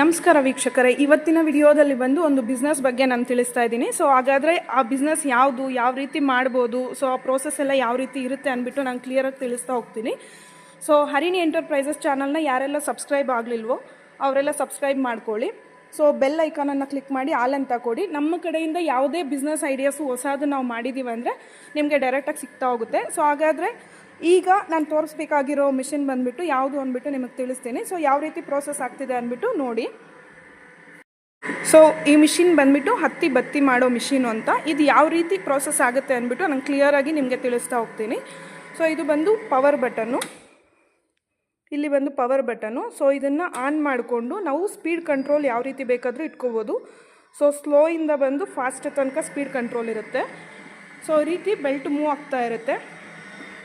ನಮಸ್ಕಾರ ವೀಕ್ಷಕರೇ. ಇವತ್ತಿನ ವಿಡಿಯೋದಲ್ಲಿ ಬಂದು ಒಂದು ಬಿಸ್ನೆಸ್ ಬಗ್ಗೆ ನಾನು ತಿಳಿಸ್ತಾ ಇದ್ದೀನಿ. ಸೊ ಹಾಗಾದರೆ ಆ ಬಿಸ್ನೆಸ್ ಯಾವುದು, ಯಾವ ರೀತಿ ಮಾಡ್ಬೋದು ಸೊ ಆ ಪ್ರೋಸೆಸ್ ಎಲ್ಲ ಯಾವ ರೀತಿ ಇರುತ್ತೆ ಅಂದ್ಬಿಟ್ಟು ನಾನು ಕ್ಲಿಯರಾಗಿ ತಿಳಿಸ್ತಾ ಹೋಗ್ತೀನಿ. ಸೊ ಹರಿಣಿ ಎಂಟರ್ಪ್ರೈಸಸ್ ಚಾನಲ್ನ ಯಾರೆಲ್ಲ ಸಬ್ಸ್ಕ್ರೈಬ್ ಆಗಲಿಲ್ವೋ, ಅವರೆಲ್ಲ ಸಬ್ಸ್ಕ್ರೈಬ್ ಮಾಡ್ಕೊಳ್ಳಿ. ಸೊ ಬೆಲ್ ಐಕಾನನ್ನು ಕ್ಲಿಕ್ ಮಾಡಿ ಆಲ್ ಅಂತ ಕೊಡಿ. ನಮ್ಮ ಕಡೆಯಿಂದ ಯಾವುದೇ ಬಿಸ್ನೆಸ್ ಐಡಿಯಾಸು ಹೊಸದು ನಾವು ಮಾಡಿದ್ದೀವಿ ಅಂದರೆ ನಿಮಗೆ ಡೈರೆಕ್ಟಾಗಿ ಸಿಗ್ತಾ ಹೋಗುತ್ತೆ. ಸೊ ಹಾಗಾದರೆ ಈಗ ನಾನು ತೋರಿಸ್ಬೇಕಾಗಿರೋ ಮಿಷಿನ್ ಬಂದುಬಿಟ್ಟು ಯಾವುದು ಅಂದ್ಬಿಟ್ಟು ನಿಮಗೆ ತಿಳಿಸ್ತೀನಿ. ಸೊ ಯಾವ ರೀತಿ ಪ್ರೋಸೆಸ್ ಆಗ್ತಿದೆ ಅಂದ್ಬಿಟ್ಟು ನೋಡಿ. ಸೊ ಈ ಮಿಷಿನ್ ಬಂದ್ಬಿಟ್ಟು ಹತ್ತಿ ಬತ್ತಿ ಮಾಡೋ ಮಿಷಿನ್ ಅಂತ. ಇದು ಯಾವ ರೀತಿ ಪ್ರೋಸೆಸ್ ಆಗುತ್ತೆ ಅಂದ್ಬಿಟ್ಟು ನಾನು ಕ್ಲಿಯರಾಗಿ ನಿಮಗೆ ತಿಳಿಸ್ತಾ ಹೋಗ್ತೀನಿ. ಸೊ ಇದು ಬಂದು ಪವರ್ ಬಟನ್ನು ಇಲ್ಲಿ ಬಂದು ಪವರ್ ಬಟನ್ನು ಸೊ ಇದನ್ನು ಆನ್ ಮಾಡಿಕೊಂಡು ನಾವು ಸ್ಪೀಡ್ ಕಂಟ್ರೋಲ್ ಯಾವ ರೀತಿ ಬೇಕಾದರೂ ಇಟ್ಕೋಬೋದು. ಸೊ ಸ್ಲೋಯಿಂದ ಬಂದು ಫಾಸ್ಟ್ ತನಕ ಸ್ಪೀಡ್ ಕಂಟ್ರೋಲ್ ಇರುತ್ತೆ. ಸೊ ಈ ರೀತಿ ಬೆಲ್ಟ್ ಮೂವ್ ಆಗ್ತಾ ಇರುತ್ತೆ.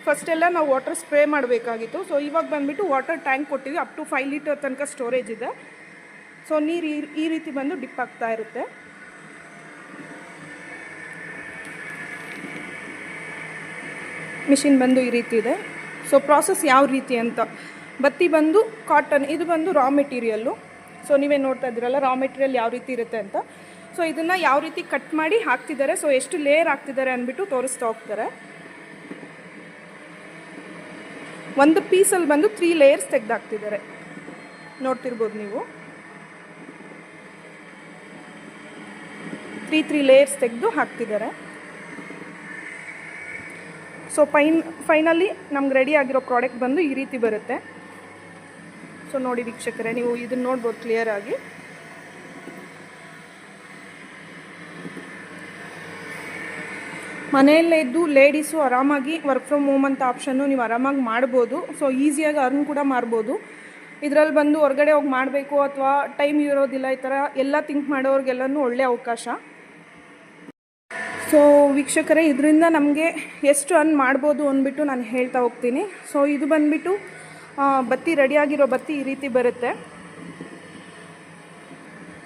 ಫಸ್ಟೆಲ್ಲ ನಾವು ವಾಟರ್ ಸ್ಪ್ರೇ ಮಾಡಬೇಕಾಗಿತ್ತು. ಸೊ ಇವಾಗ ಬಂದುಬಿಟ್ಟು ವಾಟರ್ ಟ್ಯಾಂಕ್ ಕೊಟ್ಟಿದ್ವಿ ಅಪ್ ಟು ಫೈವ್ ಲೀಟರ್ ತನಕ ಸ್ಟೋರೇಜ್ ಇದೆ. ಸೊ ನೀರು ಈ- ರೀತಿ ಬಂದು ಡಿಪ್ ಆಗ್ತಾ ಇರುತ್ತೆ. ಮಿಷಿನ್ ಬಂದು ಈ ರೀತಿ ಇದೆ. ಸೊ ಪ್ರಾಸೆಸ್ ಯಾವ ರೀತಿ ಅಂತ. ಬತ್ತಿ ಬಂದು ಕಾಟನ್ ಇದು ಬಂದು ರಾ ಮೆಟೀರಿಯಲ್ಲು ಸೊ ನೀವೇ ನೋಡ್ತಾ ಇದ್ದೀರಲ್ಲ ರಾ ಮೆಟೀರಿಯಲ್ ಯಾವ ರೀತಿ ಇರುತ್ತೆ ಅಂತ. ಸೊ ಇದನ್ನು ಯಾವ ರೀತಿ ಕಟ್ ಮಾಡಿ ಹಾಕ್ತಿದ್ದಾರೆ. ಸೊ ಎಷ್ಟು ಲೇಯರ್ ಹಾಕ್ತಿದ್ದಾರೆ ಅಂದ್ಬಿಟ್ಟು ತೋರಿಸ್ತಾ ಹೋಗ್ತಾರೆ. ಒಂದು ಪೀಸಲ್ಲಿ ಬಂದು ತ್ರೀ ಲೇಯರ್ಸ್ ತೆಗೆದಾಕ್ತಿದ್ದಾರೆ. ನೋಡ್ತಿರ್ಬೋದು ನೀವು. ತ್ರೀ ತ್ರೀ ಲೇಯರ್ಸ್ ತೆಗೆದು ಹಾಕ್ತಿದ್ದಾರೆ. ಸೊ ಫೈನ್ ಫೈನಲಿ ನಮ್ಗೆ ರೆಡಿ ಆಗಿರೋ ಪ್ರಾಡಕ್ಟ್ ಬಂದು ಈ ರೀತಿ ಬರುತ್ತೆ. ಸೊ ನೋಡಿ ವೀಕ್ಷಕರೇ, ನೀವು ಇದನ್ನ ನೋಡ್ಬೋದು ಕ್ಲಿಯರ್ ಮನೆಯಲ್ಲೇ ಇದ್ದು ಲೇಡೀಸು ಆರಾಮಾಗಿ ವರ್ಕ್ ಫ್ರಮ್ ಹೋಮ್ ಅಂತ ಆಪ್ಷನ್ನು ನೀವು ಆರಾಮಾಗಿ ಮಾಡ್ಬೋದು. ಸೊ ಈಸಿಯಾಗಿ ಅರ್ನ್ ಕೂಡ ಮಾಡ್ಬೋದು. ಇದರಲ್ಲಿ ಬಂದು ಹೊರಗಡೆ ಹೋಗಿ ಮಾಡಬೇಕು ಅಥವಾ ಟೈಮ್ ಇರೋದಿಲ್ಲ ಈ ಥರ ಎಲ್ಲ ಥಿಂಕ್ ಮಾಡೋರಿಗೆಲ್ಲನೂ ಒಳ್ಳೆಯ ಅವಕಾಶ. ಸೊ ವೀಕ್ಷಕರೇ, ಇದರಿಂದ ನಮಗೆ ಎಷ್ಟು ಅರ್ನ್ ಮಾಡ್ಬೋದು ಅಂದ್ಬಿಟ್ಟು ನಾನು ಹೇಳ್ತಾ ಹೋಗ್ತೀನಿ. ಸೊ ಇದು ಬಂದುಬಿಟ್ಟು ಬತ್ತಿ ರೆಡಿಯಾಗಿರೋ ಬತ್ತಿ ಈ ರೀತಿ ಬರುತ್ತೆ.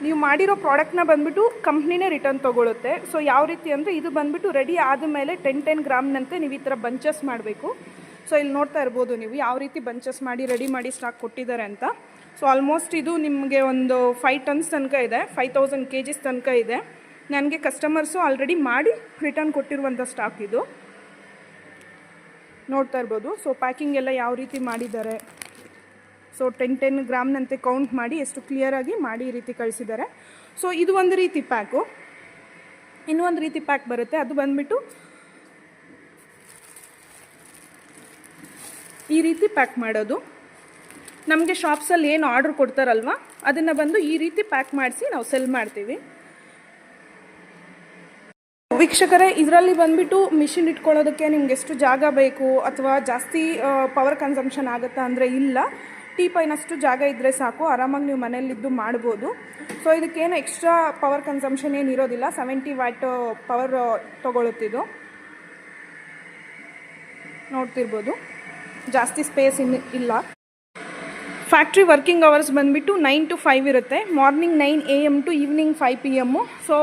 ನೀವು ಮಾಡಿರೋ ಪ್ರಾಡಕ್ಟ್ನ ಬಂದುಬಿಟ್ಟು ಕಂಪ್ನಿನೇ ರಿಟರ್ನ್ ತೊಗೊಳುತ್ತೆ. ಸೊ ಯಾವ ರೀತಿ ಅಂದರೆ ಇದು ಬಂದುಬಿಟ್ಟು ರೆಡಿ ಆದ ಮೇಲೆ ಟೆನ್ ಟೆನ್ ಗ್ರಾಮ್ನಂತೆ ನೀವು ಈ ಥರ ಬಂಚಸ್ ಮಾಡಬೇಕು. ಸೊ ಇಲ್ಲಿ ನೋಡ್ತಾ ಇರ್ಬೋದು ನೀವು ಯಾವ ರೀತಿ ಬಂಚಸ್ ಮಾಡಿ ರೆಡಿ ಮಾಡಿ ಸ್ಟಾಕ್ ಕೊಟ್ಟಿದ್ದಾರೆ ಅಂತ. ಸೊ ಆಲ್ಮೋಸ್ಟ್ ಇದು ನಿಮಗೆ ಒಂದು ಫೈವ್ ಟನ್ಸ್ ತನಕ ಇದೆ ಫೈವ್ ತೌಸಂಡ್ ಕೆ ಜಿಸ್ ತನಕ ಇದೆ. ನನಗೆ ಕಸ್ಟಮರ್ಸು ಆಲ್ರೆಡಿ ಮಾಡಿ ರಿಟರ್ನ್ ಕೊಟ್ಟಿರುವಂಥ ಸ್ಟಾಕ್ ಇದು. ನೋಡ್ತಾ ಇರ್ಬೋದು. ಸೊ ಪ್ಯಾಕಿಂಗ್ ಎಲ್ಲ ಯಾವ ರೀತಿ ಮಾಡಿದ್ದಾರೆ? ಸೊ ಟೆನ್ ಟೆನ್ ಗ್ರಾಮ್ನಂತೆ ಕೌಂಟ್ ಮಾಡಿ ಎಷ್ಟು ಕ್ಲಿಯರಾಗಿ ಮಾಡಿ ಈ ರೀತಿ ಕಳಿಸಿದ್ದಾರೆ. ಸೊ ಇದು ಒಂದು ರೀತಿ ಪ್ಯಾಕು ಇನ್ನೊಂದು ರೀತಿ ಪ್ಯಾಕ್ ಬರುತ್ತೆ. ಅದು ಬಂದ್ಬಿಟ್ಟು ಈ ರೀತಿ ಪ್ಯಾಕ್ ಮಾಡೋದು. ನಮಗೆ ಶಾಪ್ಸಲ್ಲಿ ಏನು ಆರ್ಡ್ರ್ ಕೊಡ್ತಾರಲ್ವ, ಅದನ್ನು ಬಂದು ಈ ರೀತಿ ಪ್ಯಾಕ್ ಮಾಡಿಸಿ ನಾವು ಸೆಲ್ ಮಾಡ್ತೀವಿ. ವೀಕ್ಷಕರೇ, ಇದರಲ್ಲಿ ಬಂದ್ಬಿಟ್ಟು ಮಿಷಿನ್ ಇಟ್ಕೊಳ್ಳೋದಕ್ಕೆ ನಿಮ್ಗೆ ಎಷ್ಟು ಜಾಗ ಬೇಕು, ಅಥವಾ ಜಾಸ್ತಿ ಪವರ್ ಕನ್ಸಂಪ್ಷನ್ ಆಗುತ್ತಾ ಅಂದರೆ ಇಲ್ಲ. ಟೀ ಪೈನಷ್ಟು ಜಾಗ ಇದ್ದರೆ ಸಾಕು, ಆರಾಮಾಗಿ ನೀವು ಮನೆಯಲ್ಲಿದ್ದು ಮಾಡ್ಬೋದು. ಸೊ ಇದಕ್ಕೇನು ಎಕ್ಸ್ಟ್ರಾ ಪವರ್ ಕನ್ಸಂಪ್ಷನ್ ಏನು ಇರೋದಿಲ್ಲ ಸೆವೆಂಟಿ ವ್ಯಾಟ್ ಪವರ್ ತೊಗೊಳುತ್ತಿದ್ದು ನೋಡ್ತಿರ್ಬೋದು. ಜಾಸ್ತಿ ಸ್ಪೇಸ್ ಇನ್ನು ಇಲ್ಲ. ಫ್ಯಾಕ್ಟ್ರಿ ವರ್ಕಿಂಗ್ ಅವರ್ಸ್ ಬಂದುಬಿಟ್ಟು ನೈನ್ ಟು ಫೈವ್ ಇರುತ್ತೆ. Morning nine A M to evening five P M so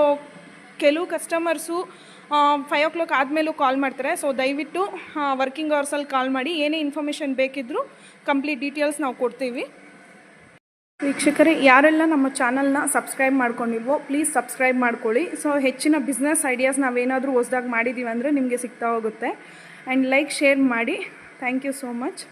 ಕೆಲವು ಕಸ್ಟಮರ್ಸು ಫೈವ್ ಓ ಕ್ಲಾಕ್ ಆದಮೇಲೂ ಕಾಲ್ ಮಾಡ್ತಾರೆ. ಸೊ ದಯವಿಟ್ಟು ವರ್ಕಿಂಗ್ ಅವರ್ಸಲ್ಲಿ ಕಾಲ್ ಮಾಡಿ, ಏನೇ ಇನ್ಫಾರ್ಮೇಷನ್ ಬೇಕಿದ್ದರೂ ಕಂಪ್ಲೀಟ್ ಡೀಟೇಲ್ಸ್ ನಾವು ಕೊಡ್ತೀವಿ. ವೀಕ್ಷಕರೇ, ಯಾರೆಲ್ಲ ನಮ್ಮ ಚಾನಲ್ನ ಸಬ್ಸ್ಕ್ರೈಬ್ ಮಾಡ್ಕೊಂಡಿಲ್ವೋ ಪ್ಲೀಸ್ ಸಬ್ಸ್ಕ್ರೈಬ್ ಮಾಡ್ಕೊಳ್ಳಿ. ಸೊ ಹೆಚ್ಚಿನ ಬಿಸ್ನೆಸ್ ಐಡಿಯಾಸ್ ನಾವೇನಾದರೂ ಹೊಸ್ದಾಗಿ ಮಾಡಿದ್ದೀವಿ ಅಂದರೆ ನಿಮಗೆ ಸಿಗ್ತಾ ಹೋಗುತ್ತೆ. ಆ್ಯಂಡ್ ಲೈಕ್ ಶೇರ್ ಮಾಡಿ. Thank you so much